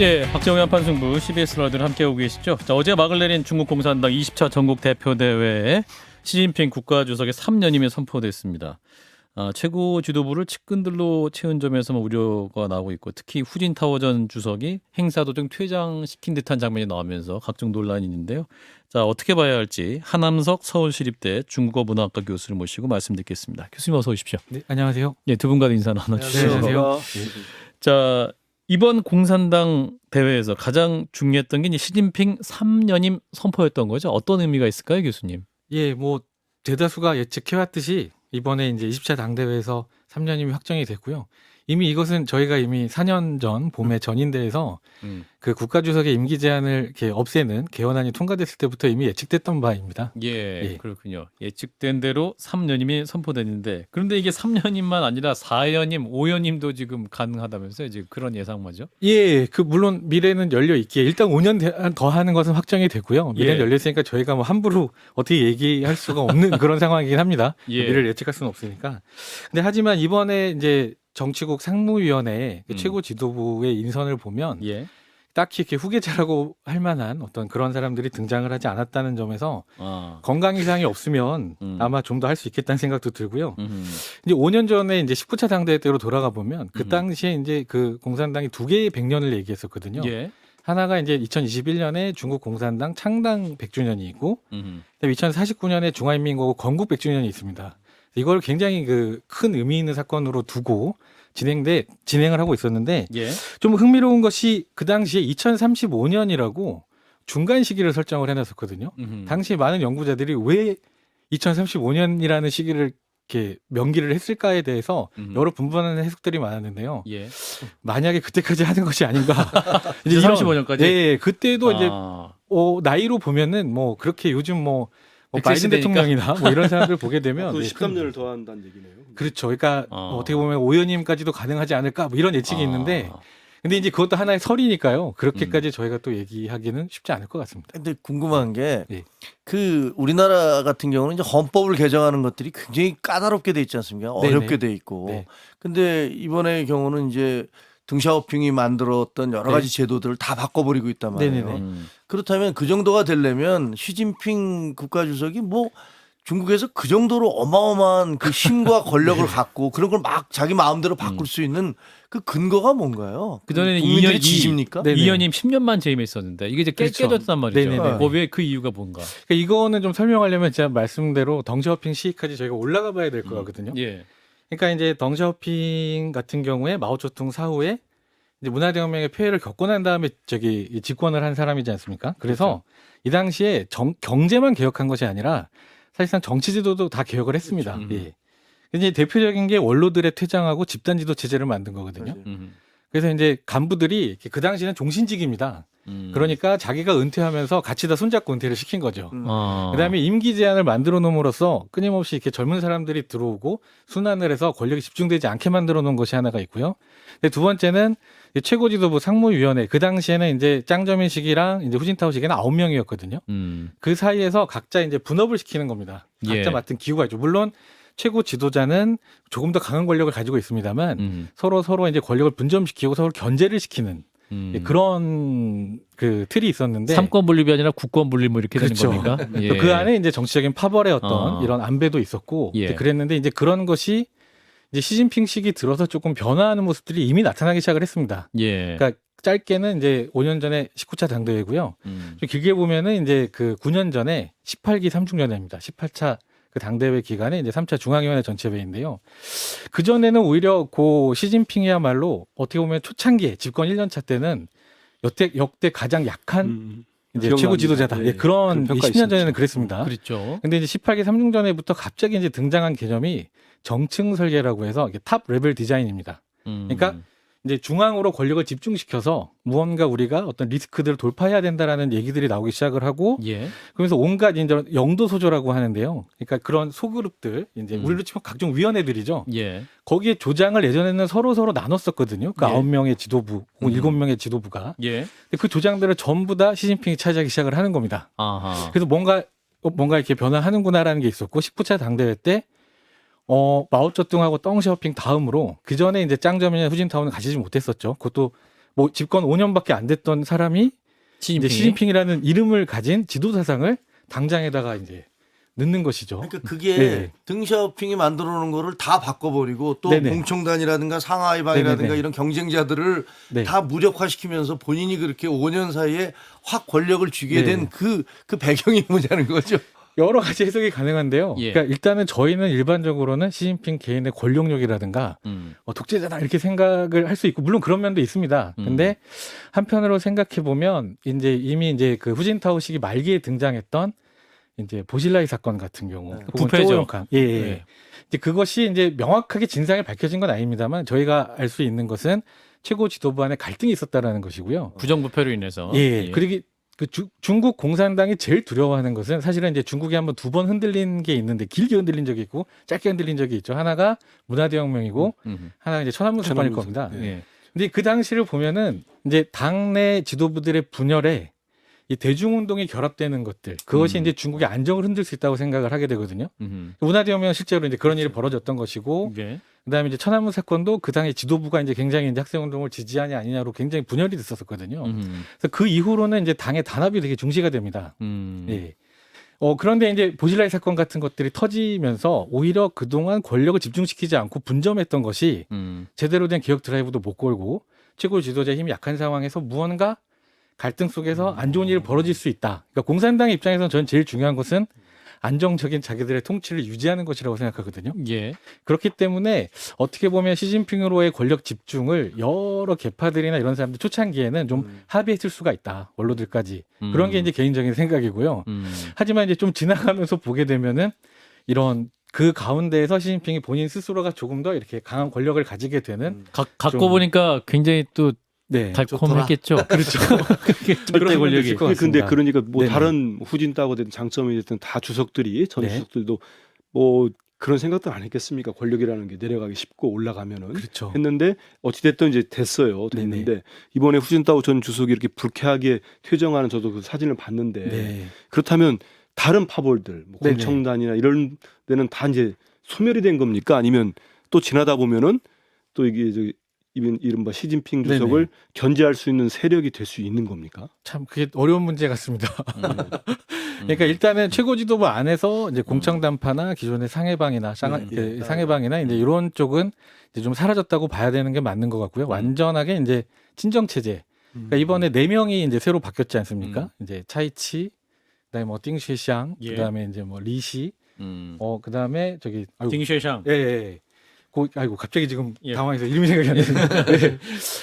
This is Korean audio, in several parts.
예, 박정희 한판 승부 CBS 라디오를 함께 오고 계시죠. 자, 어제 막을 내린 중국 공산당 20차 전국 대표 대회에 시진핑 국가주석의 3년임이 선포됐습니다. 아, 최고 지도부를 측근들로 채운 점에서만 우려가 나오고 있고 특히 후진 타워 전 주석이 행사 도중 퇴장시킨 듯한 장면이 나오면서 각종 논란이 있는데요. 자, 어떻게 봐야 할지 하남석 서울시립대 중국어 문화학과 교수를 모시고 말씀 듣겠습니다. 교수님 어서 오십시오. 네, 안녕하세요. 예, 두 분과도 인사 나눠주시죠. 네, 안녕하세요. 자 이번 공산당 대회에서 가장 중요했던 게 이제 시진핑 3년임 선포였던 거죠. 어떤 의미가 있을까요, 교수님? 예, 뭐 대다수가 예측해왔듯이 이번에 이제 20차 당대회에서 3년임이 확정이 됐고요. 이미 이것은 저희가 이미 4년 전 봄에 전인대에서 그 국가주석의 임기 제한을 이렇게 없애는 개헌안이 통과됐을 때부터 이미 예측됐던 바입니다. 예, 예. 그렇군요. 예측된 대로 3년임이 선포됐는데 그런데 이게 3년임만 아니라 4연임, 5연임도 지금 가능하다면서요? 지금 그런 예상마죠? 예, 그 물론 미래는 열려 있기에 일단 5년 대- 더 하는 것은 확정이 되고요. 미래는 예. 열려 있으니까 저희가 뭐 함부로 어떻게 얘기할 수가 없는 그런 상황이긴 합니다. 예. 미래를 예측할 수는 없으니까. 근데 하지만 이번에 이제 정치국 상무위원회 그 음. 최고 지도부의 인선을 보면 예. 딱히 이렇게 후계자라고 할 만한 어떤 그런 사람들이 등장을 하지 않았다는 점에서 아. 건강 이상이 없으면 음. 아마 좀 더 할 수 있겠다는 생각도 들고요. 음. 이제 5년 전에 이제 19차 당대회 때로 돌아가 보면 그 음. 당시에 이제 그 공산당이 두 개의 100년을 얘기했었거든요. 예. 하나가 이제 2021년에 중국 공산당 창당 100주년이고 음. 그다음에 2049년에 중화인민공화국 건국 100주년이 있습니다. 이걸 굉장히 그 큰 의미 있는 사건으로 두고 진행돼 진행을 하고 있었는데 예. 좀 흥미로운 것이 그 당시에 2035년이라고 중간 시기를 설정을 해놨었거든요. 음. 당시 많은 연구자들이 왜 2035년이라는 시기를 이렇게 명기를 했을까에 대해서 음. 여러 분분한 해석들이 많았는데요. 예. 만약에 그때까지 하는 것이 아닌가. 이제 이런- 35년까지. 예, 그때도 이제 아. 어, 나이로 보면은 뭐 그렇게 요즘 뭐, 뭐 바이든. 대통령이나 뭐 이런 사람들 보게 되면 그 네, 13년을 더한다는 얘기네요. 그렇죠. 그러니까 어. 어. 떻게 보면 오연임까지도 가능하지 않을까 뭐 이런 예측이 아. 있는데 근데 이제 그것도 하나의 설이니까요. 그렇게까지 저희가 또 얘기하기는 쉽지 않을 것 같습니다. 근데 궁금한 게 예. 그 우리나라 같은 경우는 이제 헌법을 개정하는 것들이 굉장히 까다롭게 돼 있지 않습니까? 네네. 어렵게 돼 있고. 네. 근데 이번의 경우는 이제 등샤오핑이 만들었던 여러 네. 가지 제도들을 다 바꿔버리고 있단 말이에요. 네네네. 음. 그렇다면 그 정도가 되려면 시진핑 국가주석이 뭐 중국에서 그 정도로 어마어마한 그 힘과 권력을 갖고 그런 걸 막 자기 마음대로 바꿀 수 있는 그 근거가 뭔가요? 그 전에는 국민들이 2년 지십니까? 네. 네네. 이연임 10년만 재임했었는데 이게 이제 깨, 그렇죠. 깨졌단 말이죠. 네네네. 뭐 왜 그 이유가 뭔가? 그러니까 이거는 좀 설명하려면 제가 말씀대로 덩샤오핑 시기까지 저희가 올라가 봐야 될 거거든요. 예. 그러니까 이제 덩샤오핑 같은 경우에 마오쩌둥 사후에 이제 문화대혁명의 폐해를 겪고 난 다음에 저기 이 집권을 한 사람이지 않습니까? 그래서 이 당시에 정, 경제만 개혁한 것이 아니라 사실상 정치 지도도 다 개혁을 했습니다. 그렇죠. 예. 이제 대표적인 게 원로들의 퇴장하고 집단 지도 체제를 만든 거거든요. 맞아요. 음. 그래서 이제 간부들이 그 당시에는 종신직입니다. 음. 그러니까 자기가 은퇴하면서 같이 다 손잡고 은퇴를 시킨 거죠. 음. 아. 그다음에 임기 제한을 만들어 놓음으로써 끊임없이 이렇게 젊은 사람들이 들어오고 순환을 해서 권력이 집중되지 않게 만들어 놓은 것이 하나가 있고요. 근데 두 번째는 이 최고지도부 상무위원회 그 당시에는 이제 짱점인식이랑 이제 후진타오 시기는 아홉 명이었거든요. 음. 그 사이에서 각자 이제 분업을 시키는 겁니다. 각자 예. 맡은 기구가 있죠. 물론 최고 지도자는 조금 더 강한 권력을 가지고 있습니다만 음. 서로 서로 이제 권력을 분점시키고 서로 견제를 시키는 음. 예, 그런 그 틀이 있었는데 삼권 분립이 아니라 국권 분립 뭐 이렇게 그렇죠. 되는 겁니까? 예. 또그 안에 이제 정치적인 파벌의 어떤 어. 이런 안배도 있었고 예. 이제 그랬는데 이제 그런 것이 이제 시진핑 시기 들어서 조금 변화하는 모습들이 이미 나타나기 시작을 했습니다. 예. 그러니까 짧게는 이제 5년 전에 19차 당대회고요. 음. 좀 길게 보면은 이제 그 9년 전에 18기 3중연회입니다. 18차 그 당대회 기간에 이제 3차 중앙위원회 전체회의인데요. 그 전에는 오히려 고 시진핑이야말로 어떻게 보면 초창기에 집권 1년차 때는 역대 역대 가장 약한 음. 이제 기억납니다. 최고 지도자다. 예, 예, 그런 그런 평가 20년 전에는. 그랬습니다. 그렇죠. 근데 이제 18기 3중 전에부터 갑자기 이제 등장한 개념이 정층 설계라고 해서 이게 탑 레벨 디자인입니다. 음. 그러니까 이제 중앙으로 권력을 집중시켜서 무언가 우리가 어떤 리스크들을 돌파해야 된다라는 얘기들이 나오기 시작을 하고 예. 그러면서 온갖 이제 영도 소조라고 하는데요. 그러니까 그런 소그룹들 이제 음. 우리로 치면 각종 위원회들이죠. 예. 거기에 조장을 예전에는 서로 서로 나눴었거든요. 그 예. 아홉 명의 지도부, 혹은 음. 일곱 명의 지도부가. 예. 그 조장들을 전부 다 시진핑이 차지하기 시작을 하는 겁니다. 아하. 그래서 뭔가 어, 뭔가 이렇게 변화하는구나라는 게 있었고 19차 당대회 때 어, 마오쩌둥하고 덩샤오핑 다음으로 그 전에 이제 짱점이나 후진타오는 가지지 못했었죠. 그것도 뭐 집권 5년밖에 안 됐던 사람이 시진핑. 이제 시진핑이라는 이름을 가진 지도 사상을 당장에다가 이제 넣는 것이죠. 그러니까 그게 네. 등샤오핑이 만들어 놓은 거를 다 바꿔버리고 또 네네. 공청단이라든가 상하이방이라든가 네네네. 이런 경쟁자들을 네. 다 무력화시키면서 본인이 그렇게 5년 사이에 확 권력을 쥐게 네. 된그그 배경이 뭐냐는 거죠. 여러 가지 해석이 가능한데요. 예. 그러니까 일단은 저희는 일반적으로는 시진핑 개인의 권력력이라든가 음. 어, 독재자다 이렇게 생각을 할 수 있고 물론 그런 면도 있습니다. 음. 근데 한편으로 생각해 보면 이제 이미 이제 그 후진타오 시기 말기에 등장했던 이제 보실라이 사건 같은 경우, 네. 부패죠. 예, 예. 네. 이제 그것이 이제 명확하게 진상이 밝혀진 건 아닙니다만 저희가 알 수 있는 것은 최고 지도부 안에 갈등이 있었다라는 것이고요. 부정부패로 인해서. 예. 그리고 그 주- 중국 공산당이 제일 두려워하는 것은 사실은 이제 중국이 한번 두 번 흔들린 게 있는데 길게 흔들린 적이 있고 짧게 흔들린 적이 있죠. 하나가 문화대혁명이고 음. 하나가 이제 천안문 사건일 겁니다. 사건. 예. 근데 그 당시를 보면은 이제 당내 지도부들의 분열에 이 대중운동이 결합되는 것들 그것이 음. 이제 중국의 안정을 흔들 수 있다고 생각을 하게 되거든요. 음. 문화대혁명 실제로 이제 그런 일이 벌어졌던 것이고 예. 그다음에 이제 천안문 사건도 그 당의 지도부가 이제 굉장히 이제 학생운동을 지지하냐 아니냐로 굉장히 분열이 됐었거든요. 음. 그래서 그 이후로는 이제 당의 단합이 되게 중시가 됩니다. 음. 예. 어, 그런데 이제 보실라이 사건 같은 것들이 터지면서 오히려 그동안 권력을 집중시키지 않고 분점했던 것이 음. 제대로 된 기억 드라이브도 못 걸고 최고 지도자 힘이 약한 상황에서 무언가 갈등 속에서 안 좋은 일이 벌어질 수 있다. 그러니까 공산당 입장에서는 저는 제일 중요한 것은 안정적인 자기들의 통치를 유지하는 것이라고 생각하거든요. 예. 그렇기 때문에 어떻게 보면 시진핑으로의 권력 집중을 여러 개파들이나 이런 사람들 초창기에는 좀 음. 합의했을 수가 있다. 원로들까지. 음. 그런 게 이제 개인적인 생각이고요. 음. 하지만 이제 좀 지나가면서 보게 되면은 이런 그 가운데에서 시진핑이 본인 스스로가 조금 더 이렇게 강한 권력을 가지게 되는 가, 갖고 좀- 보니까 굉장히 또 네. 달콤했겠죠. 그렇죠. 그게 절대 권력이. 근데. 그러니까 뭐 네네. 다른 후진다고 된 장점이 됐든 다 주석들이 전 네. 주석들도 뭐 그런 생각도 안 했겠습니까? 권력이라는 게 내려가기 쉽고 올라가면은 그렇죠. 했는데 어찌 됐든 이제 됐어요. 됐는데 이번에 후진타오 전 주석이 이렇게 불쾌하게 퇴정하는 저도 그 사진을 봤는데 네. 그렇다면 다른 파벌들, 뭐 네네. 공청단이나 이런 데는 다 이제 소멸이 된 겁니까? 아니면 또 지나다 보면은 또 이게 저 이른- 이른바 시진핑 주석을 네네. 견제할 수 있는 세력이 될 수 있는 겁니까? 참 그게 어려운 문제 같습니다. 음. 그러니까 일단은 최고 지도부 안에서 이제 공청 단파나 기존의 상해방이나 쌍 음, 그 예. 상해방이나 이제 이런 쪽은 이제 좀 사라졌다고 봐야 되는 게 맞는 것 같고요. 완전하게 이제 친정 체제. 그러니까 이번에 네 명이 이제 새로 바뀌었지 않습니까? 이제 차이치, 그다음에 뭐 띵쉐샹, 예. 그다음에 이제 뭐 리시, 음. 어 그다음에 저기 아이고, 딩쉐샹. 예, 예. 예. 고, 아이고 갑자기 지금 예. 당황해서 이름이 생각이 안 나요. 네.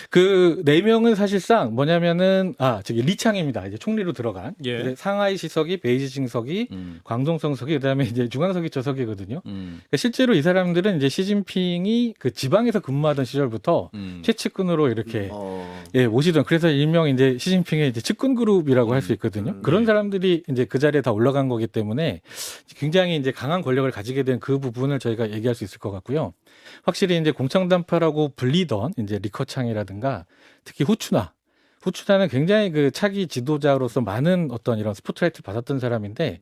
그네 명은 사실상 뭐냐면은 아 저기 리창입니다. 이제 총리로 들어간 예. 이제 상하이 시석이, 베이징 석이, 음. 광동성 석이 그다음에 이제 중앙석이 저석이거든요. 음. 그러니까 실제로 이 사람들은 이제 시진핑이 그 지방에서 근무하던 시절부터 음. 최측근으로 이렇게 어. 예, 모시던 그래서 일명 이제 시진핑의 이제 측근 그룹이라고 할 수 있거든요. 음. 그런 네. 사람들이 이제 그 자리에 다 올라간 거기 때문에 굉장히 이제 강한 권력을 가지게 된 그 부분을 저희가 얘기할 수 있을 것 같고요. 확실히 이제 공청단파라고 불리던 이제 리커창이라든가 특히 후추나 후추나는 굉장히 그 차기 지도자로서 많은 어떤 이런 스포트라이트를 받았던 사람인데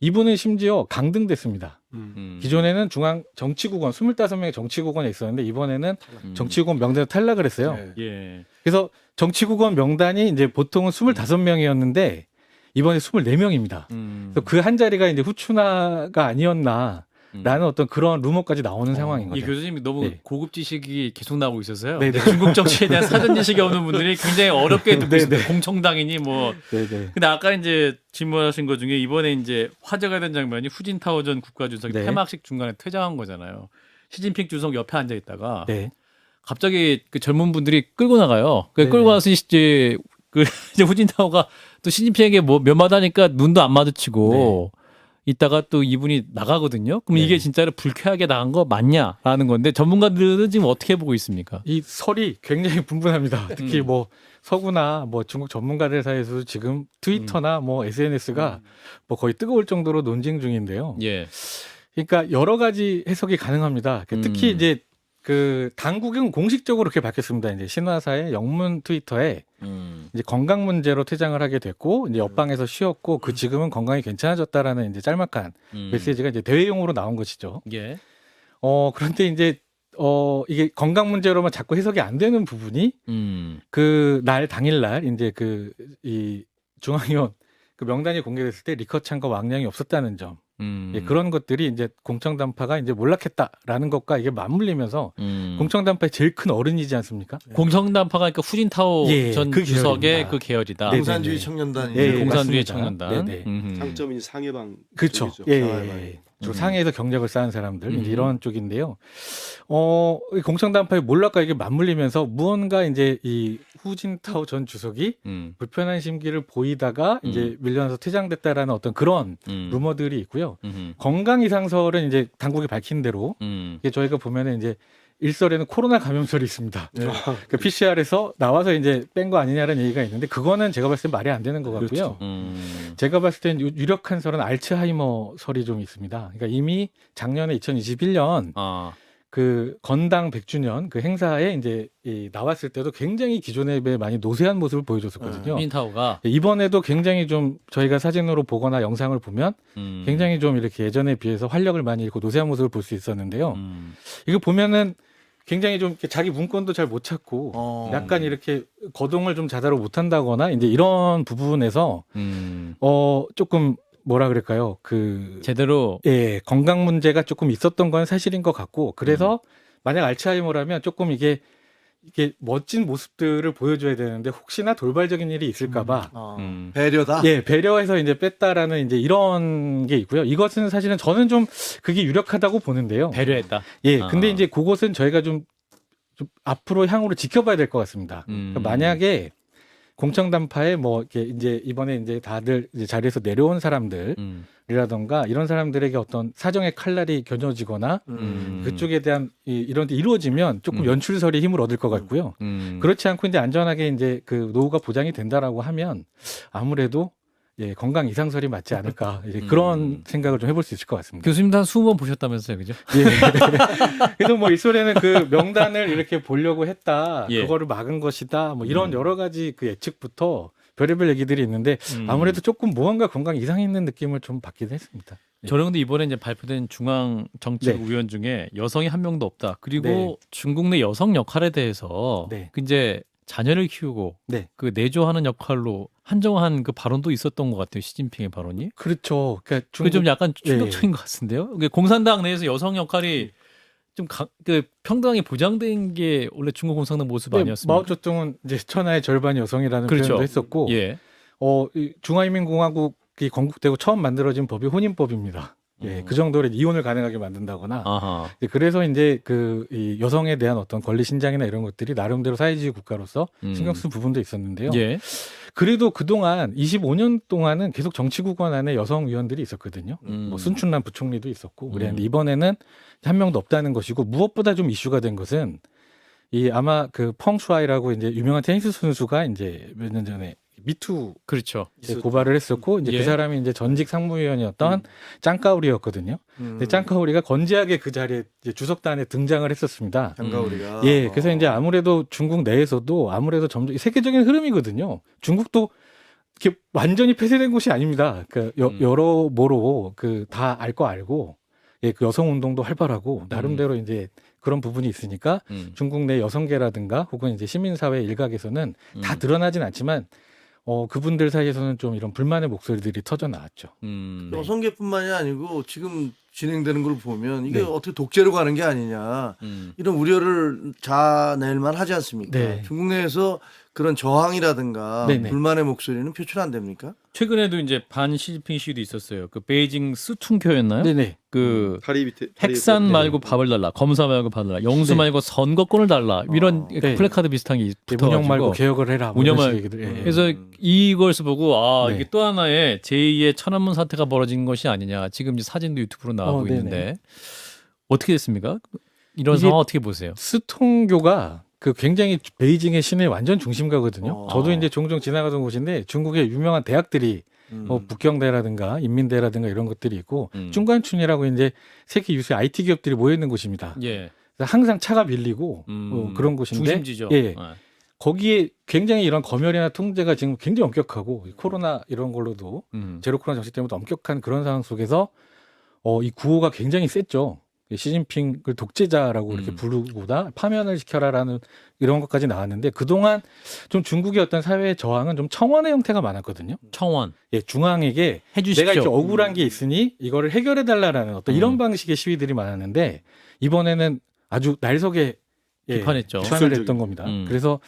이분은 심지어 강등됐습니다. 음. 기존에는 중앙 정치국원 25명의 정치국원에 있었는데 이번에는 음. 정치국원 명단에서 탈락을 했어요. 네. 예. 그래서 정치국원 명단이 이제 보통은 25명이었는데 이번에 24명입니다. 음. 그래서 그 한 자리가 이제 후추나가 아니었나 라는 음. 어떤 그런 루머까지 나오는 상황인 이 거죠. 교수님이 너무 네. 고급 지식이 계속 나오고 있어서요. 네, 네. 중국 정치에 대한 사전 지식이 없는 분들이 굉장히 어렵게 듣고 네, 있습니다. 네. 공청당이니 뭐. 네 네. 근데 아까 이제 질문하신 것 중에 이번에 이제 화제가 된 장면이 후진타오 전 국가주석이 네. 폐막식 중간에 퇴장한 거잖아요. 시진핑 주석 옆에 앉아 있다가 네. 갑자기 그 젊은 분들이 끌고 나가요. 그 네네. 끌고 가서 이제 그 이제 후진타오가 또 시진핑에게 뭐 몇 마다니까 눈도 안 마주치고 있다가 또 이분이 나가거든요. 그럼 네. 이게 진짜로 불쾌하게 나간 거 맞냐라는 건데 전문가들은 지금 어떻게 보고 있습니까? 이 설이 굉장히 분분합니다. 특히 음. 뭐 서구나 뭐 중국 전문가들 사이에서도 지금 트위터나 뭐 SNS가 뭐 거의 뜨거울 정도로 논쟁 중인데요. 예. 그러니까 여러 가지 해석이 가능합니다. 그 특히 음. 이제 그 당국은 공식적으로 그렇게 밝혔습니다. 이제 신화사의 영문 트위터에 음. 이제 건강 문제로 퇴장을 하게 됐고 이제 옆방에서 쉬었고 그 지금은 건강이 괜찮아졌다라는 이제 짤막한 음. 메시지가 이제 대외용으로 나온 것이죠. 예. 어 그런데 이제 어 이게 건강 문제로만 자꾸 해석이 안 되는 부분이 음. 그 날 당일날 이제 그 이 중앙위원 그 명단이 공개됐을 때 리커창과 왕량이 없었다는 점 음. 예, 그런 것들이 이제 공청 단파가 이제 몰락했다라는 것과 이게 맞물리면서 음. 공청 단파의 제일 큰 어른이지 않습니까? 공청단파가 그러니까 후진타오 예, 전 그 주석의 계열입니다. 그 계열이다. 네, 공산주의 네. 청년단이 예, 예, 공산주의 맞습니다. 청년단. 네, 네. 음흠. 장점이 상해방 그렇죠. 쪽이죠. 예, 예, 예. 주로 음. 상해에서 경력을 쌓은 사람들 음. 이제 이런 쪽인데요. 어, 이 공청단파의 몰락과 이게 맞물리면서 무언가 이제 이 후진타오 전 주석이 음. 불편한 심기를 보이다가 이제 밀려나서 퇴장됐다라는 어떤 그런 음. 루머들이 있고요. 음흠. 건강 이상설은 이제 당국이 밝힌 대로 음. 이게 저희가 보면은 이제 일설에는 코로나 감염설이 있습니다. 네. 그 PCR에서 나와서 이제 뺀 거 아니냐라는 얘기가 있는데 그거는 제가 봤을 때 말이 안 되는 것 같고요. 그렇죠. 음. 제가 봤을 땐 유- 유력한 설은 알츠하이머 설이 좀 있습니다. 그러니까 이미 작년에 2021년 아. 그 건당 100주년 그 행사에 이제 이 나왔을 때도 굉장히 기존에 비해 많이 노쇠한 모습을 보여줬었거든요. 후진타오가 이번에도 굉장히 좀 저희가 사진으로 보거나 영상을 보면 음. 굉장히 좀 이렇게 예전에 비해서 활력을 많이 잃고 노쇠한 모습을 볼 수 있었는데요. 음. 이거 보면은 굉장히 좀 이렇게 자기 문건도 잘 못 찾고 어. 약간 이렇게 거동을 좀 자다로 못 한다거나 이제 이런 부분에서 음. 어 조금 뭐라 그럴까요? 그 제대로 예, 건강 문제가 조금 있었던 건 사실인 것 같고 그래서 음. 만약 알츠하이머라면 조금 이게 이게 멋진 모습들을 보여줘야 되는데 혹시나 돌발적인 일이 있을까봐 어. 음. 배려다. 예 배려해서 이제 뺐다라는 이제 이런 게 있고요. 이것은 사실은 저는 좀 그게 유력하다고 보는데요. 배려했다. 예, 아. 근데 이제 그것은 저희가 좀, 좀 앞으로 향후로 지켜봐야 될 것 같습니다. 음. 그러니까 만약에 공청단파에 뭐 이렇게 이제 이번에 이제 다들 이제 자리에서 내려온 사람들이라던가 음. 이런 사람들에게 어떤 사정의 칼날이 겨눠지거나 음. 그쪽에 대한 이, 이런 데 이루어지면 조금 음. 연출설이 힘을 얻을 것 같고요. 음. 그렇지 않고 이제 안전하게 이제 그 노후가 보장이 된다라고 하면 아무래도 예, 건강 이상설이 맞지 않을까 이제 그런 음. 생각을 좀 해볼 수 있을 것 같습니다. 교수님도 한 20번 보셨다면서요, 그죠? 예. 그래서 뭐 일설에는 그 명단을 이렇게 보려고 했다, 예. 그거를 막은 것이다, 뭐 이런 음. 여러 가지 그 예측부터 별의별 얘기들이 있는데 음. 아무래도 조금 무언가 건강 이상이 있는 느낌을 좀 받기도 했습니다. 예. 저는 근데 이번에 이제 발표된 중앙 정책 네. 위원 중에 여성이 한 명도 없다. 그리고 네. 중국 내 여성 역할에 대해서 네. 그 이제 자녀를 키우고 네. 그 내조하는 역할로 한정한 그 발언도 있었던 것 같아요. 시진핑의 발언이. 그렇죠. 그러니까 그게 좀 약간 네. 충격적인 것 같은데요. 공산당 내에서 여성 역할이 좀 가, 그 평등하게 보장된 게 원래 중국 공산당 모습 네, 아니었습니까? 마오쩌둥은 이제 천하의 절반 여성이라는 그렇죠. 표현도 했었고, 예. 어, 이 중화인민공화국이 건국되고 처음 만들어진 법이 혼인법입니다. 예, 음. 그 정도로 이혼을 가능하게 만든다거나 아하. 예, 그래서 이제 그 이 여성에 대한 어떤 권리 신장이나 이런 것들이 나름대로 사회주의 국가로서 음. 신경 쓴 부분도 있었는데요. 예. 그래도 그동안 25년 동안은 계속 정치국원 안에 여성 위원들이 있었거든요. 음. 뭐 순춘란 부총리도 있었고 그랬는데 음. 이번에는 한 명도 없다는 것이고 무엇보다 좀 이슈가 된 것은 이 아마 그 펑슈아이라고 이제 유명한 테니스 선수가 이제 몇 년 전에 미투 그렇죠. 이제 고발을 했었고 이제 예. 그 사람이 이제 전직 상무위원이었던 짱까우리였거든요. 음. 근데 짱까우리가 건재하게 그 자리에 이제 주석단에 등장을 했었습니다. 장가오리가. 예, 어. 그래서 이제 아무래도 중국 내에서도 아무래도 점점 세계적인 흐름이거든요. 중국도 이렇게 완전히 폐쇄된 곳이 아닙니다. 그 여, 음. 여러모로 그 다 알 거 알고 예, 그 여성 운동도 활발하고 나름대로 이제 그런 부분이 있으니까 음. 중국 내 여성계라든가 혹은 이제 시민사회 일각에서는 다 음. 드러나진 않지만 어 그분들 사이에서는 좀 이런 불만의 목소리들이 터져 나왔죠. 음. 여성계뿐만이 아니고 지금 진행되는 걸 보면 이게 네. 어떻게 독재로 가는 게 아니냐 음. 이런 우려를 자낼만 하지 않습니까? 네. 중국 내에서 그런 저항이라든가 네네. 불만의 목소리는 표출 안 됩니까? 최근에도 이제 반 시진핑 시위도 있었어요. 그 베이징 스퉁교였나요? 네네. 그 다리 밑에 다리 핵산 밑에. 말고 밥을 달라, 검사 말고 밥을 달라, 영수 네. 말고 선거권을 달라 이런 어. 그 네. 플래카드 비슷한 게 예, 붙어가지고 운영 말고 개혁을 해라. 뭐 운영 이런 말- 식의 얘기들. 예. 그래서 음. 이걸 보고 아 네. 이게 또 하나의 제2의 천안문 사태가 벌어진 것이 아니냐. 지금 이제 사진도 유튜브로 나오고 어, 네네. 있는데 어떻게 됐습니까? 이런 이게- 상황 어떻게 보세요? 스통교가 그 굉장히 베이징의 시내 완전 중심가거든요. 어. 저도 이제 종종 지나가던 곳인데 중국의 유명한 대학들이 음. 뭐 북경대라든가 인민대라든가 이런 것들이 있고 음. 중관춘이라고 이제 세계 유수의 IT 기업들이 모여 있는 곳입니다. 예, 그래서 항상 차가 밀리고 음, 어, 그런 곳인데 중심지죠. 예. 아. 거기에 굉장히 이런 검열이나 통제가 지금 굉장히 엄격하고 이 코로나 이런 걸로도 음. 제로 코로나 정책 때문에 엄격한 그런 상황 속에서 어, 이 구호가 굉장히 셌죠. 시진핑을 독재자라고 이렇게 음. 부르고다 파면을 시켜라라는 이런 것까지 나왔는데 그동안 좀 중국의 어떤 사회 저항은 좀 청원의 형태가 많았거든요. 청원 예, 중앙에게 해주십시오. 내가 이렇게 억울한 게 있으니 이거를 해결해 달라라는 어떤 이런 음. 방식의 시위들이 많았는데 이번에는 아주 날석에 예, 비판했죠. 비판을. 했던 겁니다. 음. 그래서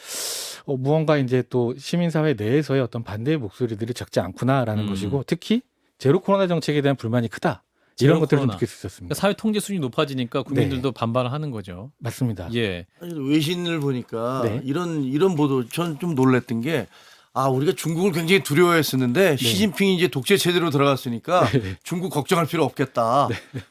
어, 무언가 이제 또 시민사회 내에서의 어떤 반대의 목소리들이 적지 않구나라는 음. 것이고 특히 제로 코로나 정책에 대한 불만이 크다. 이런 것들을 좀 코로나. 느낄 수 있었습니다. 그러니까 사회 통제 수준이 높아지니까 국민들도 반발을 하는 거죠. 맞습니다. 예. 아니, 외신을 보니까 네. 이런 이런 보도 전 좀 놀랬던 게 아, 우리가 중국을 굉장히 두려워했었는데 시진핑이 이제 독재 체제로 들어갔으니까 네. 중국 걱정할 필요 없겠다.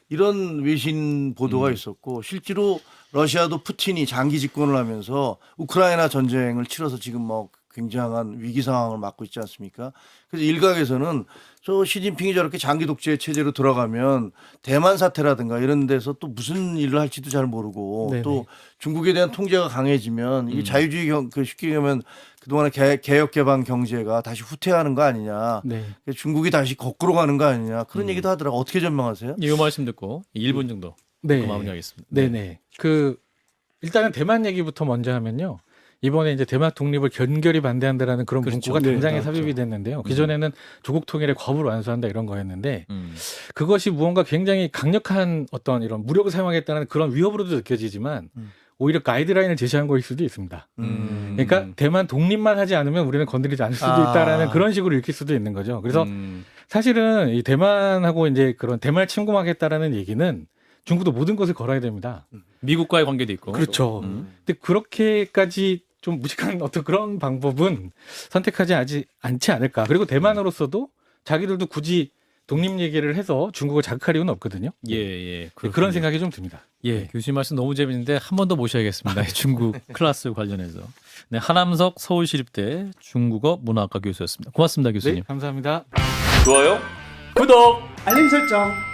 이런 외신 보도가 음. 있었고 실제로 러시아도 푸틴이 장기 집권을 하면서 우크라이나 전쟁을 치러서 지금 뭐 굉장한 위기 상황을 맞고 있지 않습니까? 그래서 일각에서는 저 시진핑이 저렇게 장기 독재 체제로 들어가면 대만 사태라든가 이런 데서 또 무슨 일을 할지도 잘 모르고 네네. 또 중국에 대한 통제가 강해지면 이게 음. 자유주의 경, 그 쉽게 얘기하면 그동안의 개, 개혁 개방 경제가 다시 후퇴하는 거 아니냐. 네. 중국이 다시 거꾸로 가는 거 아니냐. 그런 음. 얘기도 하더라고. 어떻게 전망하세요? 이 말씀 듣고 1분 정도 네. 마무리하겠습니다. 네네. 그 일단은 대만 얘기부터 먼저 하면요. 이번에 이제 대만 독립을 견결히 반대한다라는 그런 그렇죠. 문구가 네, 당장에 나왔죠. 삽입이 됐는데요. 그 전에는 조국 통일의 거부를 완수한다 이런 거였는데 음. 그것이 무언가 굉장히 강력한 어떤 이런 무력을 사용하겠다는 그런 위협으로도 느껴지지만 음. 오히려 가이드라인을 제시한 거일 수도 있습니다. 음. 그러니까 대만 독립만 하지 않으면 우리는 건드리지 않을 수도 아. 있다라는 그런 식으로 읽힐 수도 있는 거죠. 그래서 음. 사실은 이 대만하고 이제 그런 대만을 침공하겠다라는 얘기는 중국도 모든 것을 걸어야 됩니다. 미국과의 관계도 있고. 그렇죠. 음. 근데 그렇게까지 좀 무식한 어떤 그런 방법은 선택하지 하지 않지 않을까. 그리고 대만으로서도 자기들도 굳이 독립 얘기를 해서 중국을 자극할 이유는 없거든요. 예, 예. 네, 그런 생각이 좀 듭니다. 예, 교수님 말씀 너무 재밌는데 한 번 더 모셔야겠습니다. 중국 클래스 관련해서. 네, 하남석 서울시립대 중국어 문화학과 교수였습니다. 고맙습니다, 교수님. 네, 감사합니다. 좋아요. 구독. 알림 설정.